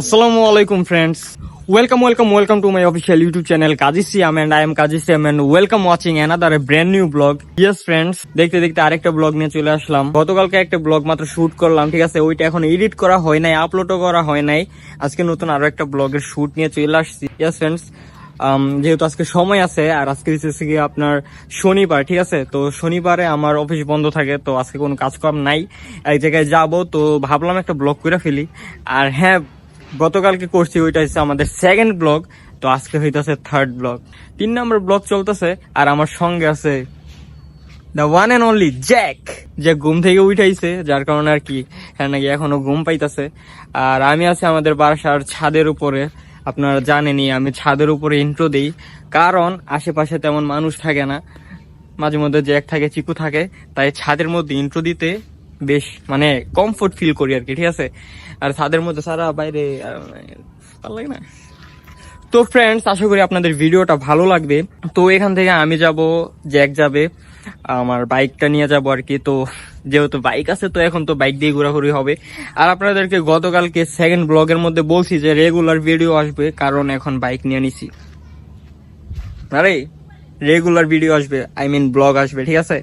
Assalamu alaikum friends. Welcome welcome welcome to my official YouTube channel Kaji and I I কাজী Kaji Siam welcome watching another another brand new vlog. Yes friends, দেখতে দেখতে আরেকটা blog নিয়ে চলে আসলাম। গতকালকে একটা blog মাত্র shoot করলাম ঠিক আছে? ওইটা এখন এডিট করা হয় নাই আপলোডও করা হয় নাই। আজকে নতুন আরও একটা ব্লগের শুট নিয়ে চলে আসছি। ইয়েস ফ্রেন্ডস যেহেতু আজকে সময় আছে আর আজকে হচ্ছে গিয়ে আপনার শনিবার ঠিক আছে? তো শনিবারে আমার অফিস বন্ধ থাকে তো আজকে কোনো কাজকর্ম নাই। এক জায়গায় যাব তো ভাবলাম একটা ব্লগ করে ফেলি। আর হ্যাঁ গতকালকে করছি, ওইটা হচ্ছে আমাদের সেকেন্ড ব্লগ তো আজকে হইতেছে থার্ড ব্লগ তিন নম্বর ব্লগ চলতেছে, আর আমার সঙ্গে আছে the one and only Jack যে ঘুম থেকে উঠাইছে, যার কারণে আর কি হ্যাঁ নাকি এখনও ঘুম পাইতাছে। আর আমি আছি আমাদের বাসার ছাদের উপরে, আপনারা জানেনি আমি ছাদের উপরে ইন্ট্রো দিই, কারণ আশেপাশে তেমন মানুষ থাকে না। মাঝে মধ্যে জ্যাক থাকে চিকু থাকে, তাই ছাদের মধ্যে ইন্ট্রো দিতে বেশ মানে কমফোর্ট ফিল করি আর কি, ঠিক আছে? আর ছাদের মধ্যে সারা বাইরে ভালো লাগে না। তো ফ্রেন্ডস আশা করি আপনাদের ভিডিওটা ভালো লাগবে। তো এখান থেকে আমি যাব, জ্যাক যাবে, আমার বাইকটা নিয়ে যাব আর কি। তো যেহেতু বাইক আছে, তো এখন তো বাইক দিয়ে ঘোরাঘুরি হবে। আর আপনাদেরকে গতকালকে সেকেন্ড ব্লগের মধ্যে বলছি যে রেগুলার ভিডিও আসবে, কারণ এখন বাইক নিয়ে নিছি। আরে রেগুলার ভিডিও আসবে আই মিন ব্লগ আসবে, ঠিক আছে?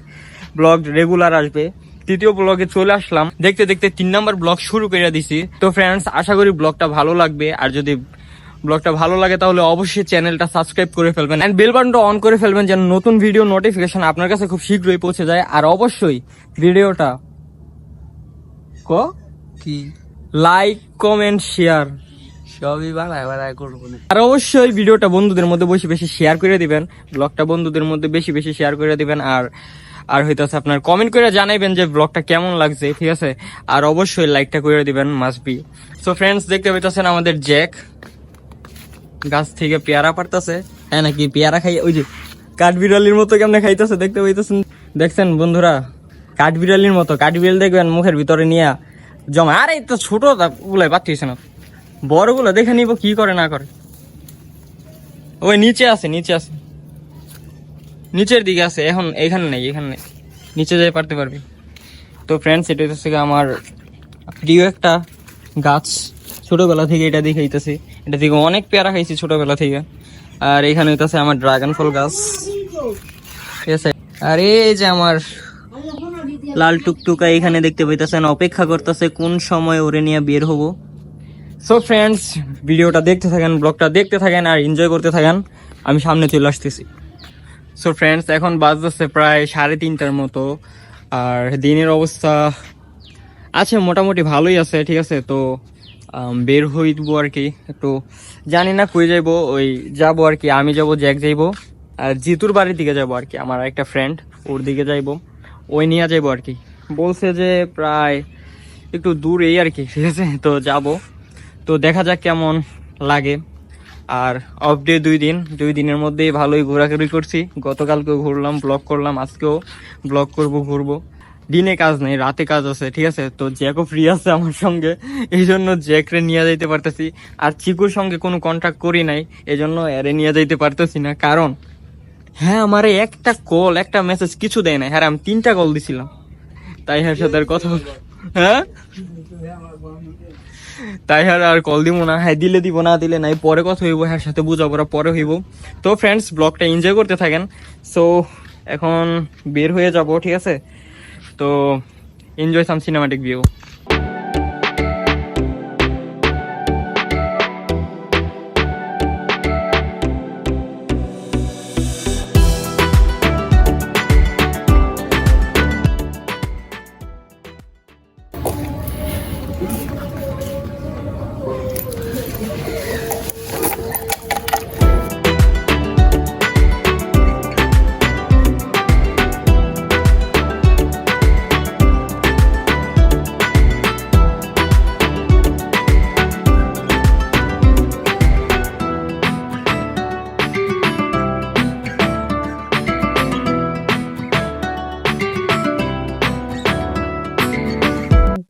ব্লগ রেগুলার আসবে। তৃতীয় ব্লগে চলে আসলাম। দেখতে দেখতে তিন নম্বর ব্লগ শুরু করে দিছি। তো ফ্রেন্ডস আশা করি ব্লগটা ভালো লাগবে। আর যদি ব্লগটা ভালো লাগে তাহলে অবশ্যই চ্যানেলটা সাবস্ক্রাইব করে ফেলবেন অ্যান্ড বেল বাটনটা অন করে ফেলবেন যেন নতুন ভিডিও নোটিফিকেশন আপনার কাছে খুব শীঘ্রই পৌঁছে যায়। আর অবশ্যই ভিডিওটা ক? কি? লাইক কমেন্ট শেয়ার সবই বাড়ায় বাড়ায় করব আর অবশ্যই ভিডিওটা বন্ধুদের মধ্যে বেশি বেশি শেয়ার করে দিবেন। ব্লগটা বন্ধুদের মধ্যে বেশি বেশি শেয়ার করে দিবেন। আর আর হইতাছে আপনার কমেন্ট করে জানাইবেন যে ব্লগটা কেমন লাগছে, ঠিক আছে? আর অবশ্যই লাইকটা করে দিবেন মাস্ট বি সো ফ্রেন্ডস দেখতে পাইতেছেন আমাদের জ্যাক গাছ থেকে পেয়ারা পারতাছে হ্যাঁ নাকি পেয়ারা খাই ওই যে কাঠবিড়ালির মতো কেমনে খাইতেছে, দেখতে পাইতেছেন? দেখছেন বন্ধুরা? কাঠবিড়ালির মতো, কাঠবিড়াল দেখবেন মুখের ভিতরে নিয়ে জমা আরে তো ছোট গুলাই পাচ্ছিস না। বড়গুলো দেখে নিব কি করে, না করে। ওই নিচে আছে নিচে আছে। নিচের দিকে আছে, এখন এখানে নেই এখানে নেই। নিচে যেয়ে পারতে পারবি। তো ফ্রেন্ডস এটা হচ্ছে আমার প্রিয় একটা গাছ। ছোটবেলা থেকে এটা দেখে হইতেছি। এটা থেকে অনেক পেয়ারা খাইছি ছোটবেলা থেকে। আর এখানে হইতেছে আমার ড্রাগন ফল গাছ। ঠিক আছে? আর এই যে আমার লাল টুকটুকা এখানে দেখতে পাইতেছেন। অপেক্ষা করতেছে কোন সময় ওরে নিয়ে বের হব। সো ফ্রেন্ডস ভিডিওটা দেখতে থাকেন, ব্লগটা দেখতে থাকেন আর এনজয় করতে থাকেন। আমি সামনে চলে আসতেছি। সো ফ্রেন্ডস এখন বাজতেছে প্রায় সাড়ে তিনটার মতো। আর দিনের অবস্থা আছে, মোটামুটি ভালোই আছে, ঠিক আছে? তো বের হইব আর কি। একটু জানি না কই যাইবো, ওই যাব আর কি, আমি যাব, জ্যাক যাইবো। আর জিতুর বাড়ির দিকে যাব আর কি, আমার একটা ফ্রেন্ড ওর দিকে যাইবো। ওই নিয়ে যাইবো আর কি। বলছে যে প্রায় একটু দূরেই আর কি, ঠিক আছে? তো যাব। তো দেখা যাক কেমন লাগে। আর অফ ডে দুই দিন, দুই দিনের মধ্যেই ভালোই ঘোরাঘুরি করছি। গতকালকেও ঘুরলাম ব্লগ করলাম, আজকেও ব্লগ করব, ঘুরবো। দিনে কাজ নেই, রাতে কাজ আছে, ঠিক আছে? তো জ্যাকও ফ্রি আছে আমার সঙ্গে এই জন্য জ্যাকরে নিয়ে যাইতে পারতেছি। আর চিকুর সঙ্গে কোনো কন্ট্যাক্ট করি নাই এই জন্য এরে নিয়ে যাইতে পারতেছি না। কারণ হ্যাঁ আমারে একটা কল একটা মেসেজ কিছু দেয় না হ্যাঁ আমি তিনটা কল দিছিলাম। তাই হ্যাঁ সাথে কথা হ্যাঁ? তাই আর আর কল দিব না। হ্যাঁ দিলে দিব, না দিলে নাই, পরে কথা হইব হ্যাঁ সাথে ওরা পরে হইব। তো ফ্রেন্ডস ব্লগটা এনজয় করতে থাকেন। সো এখন বের হয়ে যাব, ঠিক আছে? তো enjoy some cinematic view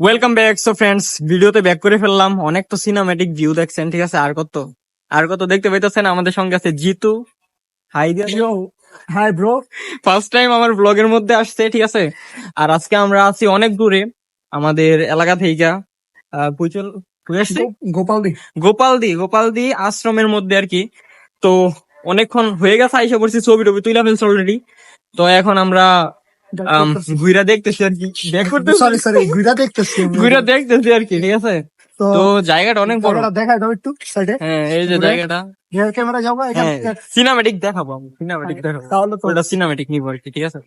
welcome back so friends ভিডিওতে ব্যাক করে ফেললাম। অনেক তো সিনেমাটিক ভিউ দেখছেন ঠিক আছে? আর কত আর কত দেখতে পাইতেছেন আমাদের সঙ্গে আছে জিতু। হাই দিয়া হাই ব্রো ফার্স্ট টাইম আমার ব্লগের মধ্যে আসছে ঠিক আছে? আর আজকে আমরা আছি অনেক দূরে আমাদের এলাকা থেকে। আহ, পুচল কই আসছি? গোপাল দি গোপালদি গোপালদি আশ্রমের মধ্যে আর কি। তো অনেকক্ষণ হয়ে গেছে আইসা পড়ছি ছবি টবি তুইলা ফেলছে অলরেডি তো এখন আমরা আম, ঘুরা দেখতেছি আর কি। সরি সরি ঘুরা দেখতেছি ঘুরা দেখতেছি আর কি ঠিক আছে? তো জায়গাটা অনেক বড়। দেখা দাও একটু সাইডে হ্যাঁ এই যে জায়গাটা। ক্যামেরা যাব এখান হ্যাঁ সিনেমেটিক দেখাবো আমি সিনেমেটিক দেখাবো। তাহলে তো ওটা সিনেমেটিক নিব আর কি ঠিক আছে?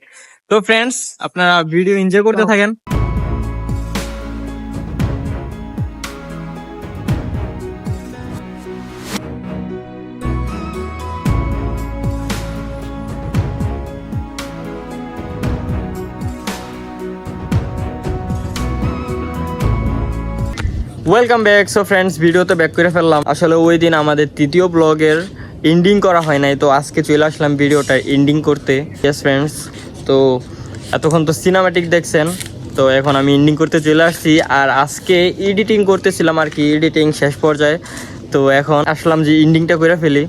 তো ফ্রেন্ডস আপনারা ভিডিও এনজয় করতে থাকেন। ওয়েলকাম ব্যাক সো ফ্রেন্ডস ভিডিওতে ব্যাক করে ফেললাম। আসলে ওই দিন আমাদের তৃতীয় ব্লগের এন্ডিং করা হয় নাই, তো আজকে চলে আসলাম ভিডিওটা এন্ডিং করতে। ইয়েস ফ্রেন্ডস তো এতক্ষণ তো সিনেমাটিক দেখছেন, তো এখন আমি এন্ডিং করতে চলে আসছি। আর আজকে এডিটিং করতেছিলাম আর কি এডিটিং শেষ পর্যায়ে। তো এখন আসলাম যে এন্ডিংটা করে ফেলি।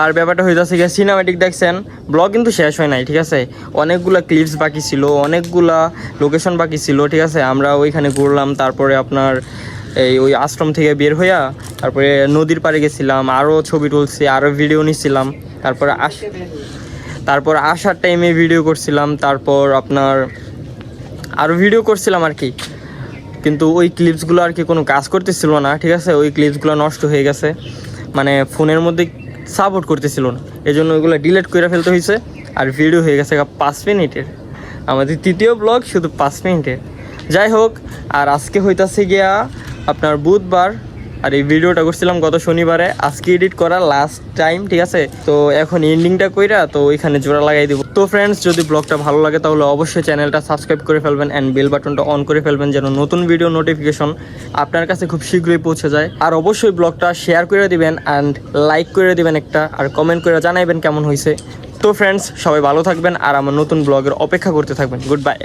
আর ব্যাপারটা যাচ্ছে গিয়ে সিনেমাটিক দেখছেন ব্লগ কিন্তু শেষ হয় নাই, ঠিক আছে? অনেকগুলা ক্লিপস বাকি ছিল, অনেকগুলা লোকেশন বাকি ছিল, ঠিক আছে? আমরা ওইখানে ঘুরলাম, তারপরে আপনার এই ওই আশ্রম থেকে বের হইয়া তারপরে নদীর পাড়ে গেছিলাম আরও ছবি তুলছি আরও ভিডিও নিছিলাম। তারপরে আস তারপর আসার টাইমে ভিডিও করছিলাম, তারপর আপনার আরও ভিডিও করছিলাম আর কি। কিন্তু ওই ক্লিপসগুলো আর কি কোনো কাজ করতেছিল না, ঠিক আছে? ওই ক্লিপসগুলো নষ্ট হয়ে গেছে। মানে ফোনের মধ্যে সাপোর্ট করতেছিল না। এই জন্য ওইগুলো ডিলিট করে ফেলতে হয়েছে আর ভিডিও হয়ে গেছে পাঁচ মিনিটের। আমাদের তৃতীয় ব্লগ শুধু পাঁচ মিনিটের। যাই হোক, আর আজকে হইতাছে গিয়া আপনার বুধবার, আর এই ভিডিওটা করছিলাম গত শনিবারে। আজকে এডিট করা লাস্ট টাইম ঠিক আছে? তো এখন এন্ডিংটা কইরা, তো ওইখানে জোড়া লাগাই দিব। তো ফ্রেন্ডস যদি ব্লগটা ভালো লাগে, তাহলে অবশ্যই চ্যানেলটা সাবস্ক্রাইব করে ফেলবেন অ্যান্ড বেল বাটনটা অন করে ফেলবেন যেন নতুন ভিডিও নোটিফিকেশন আপনার কাছে খুব শীঘ্রই পৌঁছে যায়। আর অবশ্যই ব্লগটা শেয়ার করে দিবেন অ্যান্ড লাইক করে দিবেন একটা, আর কমেন্ট করে জানাইবেন কেমন হয়েছে তো ফ্রেন্ডস সবাই ভালো থাকবেন, আর আমার নতুন ব্লগের অপেক্ষা করতে থাকবেন। Good bye